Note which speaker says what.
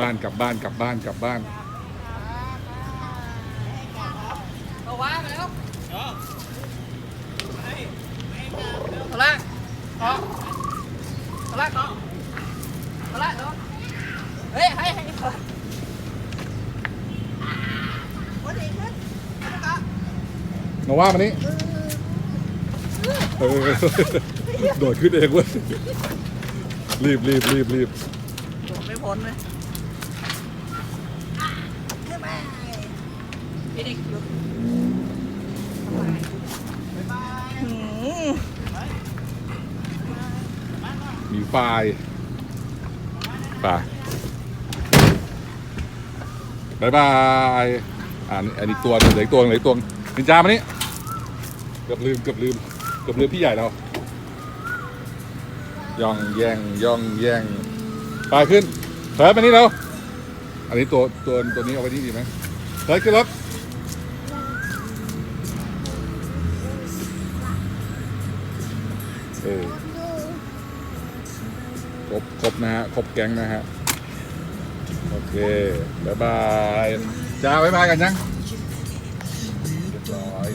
Speaker 1: บ้านกลับบ้านกลับบ้านกลับบ้าน
Speaker 2: เอาว่าไปแล้วเอาละเอาเอาละเอาเอาละเอาเฮ้ยให้ให้เอาวันนี้ขึ้นเอาละ
Speaker 1: มาว่ามานี้เออโดดขึ้นเองเว้ยรีบรีบรีบรีบ
Speaker 2: ไม่พ้นเลย ไอ้เด็กหยุดบ๊ายบายหืม
Speaker 1: มีไฟล์ไปบายบายอ่าอันนี้ตัวหนึงเหลือตัวหนึงเหลือตัวนินจามานี่เกือบลืมเกือบลืมเกือบลืมพี่ใหญ่เราย่องแย่งย่องแย่งไปขึ้นเถิดมานี่เราอันนี้ตัวตัวตัวนี้เอาไว้นี่ดีไหมเถิดขึ้นรถ เออครบครบนะฮะครบแก๊งนะฮะโอเคบ๊ายบายจ้าบ๊ายบายกันยังเรียบร้อย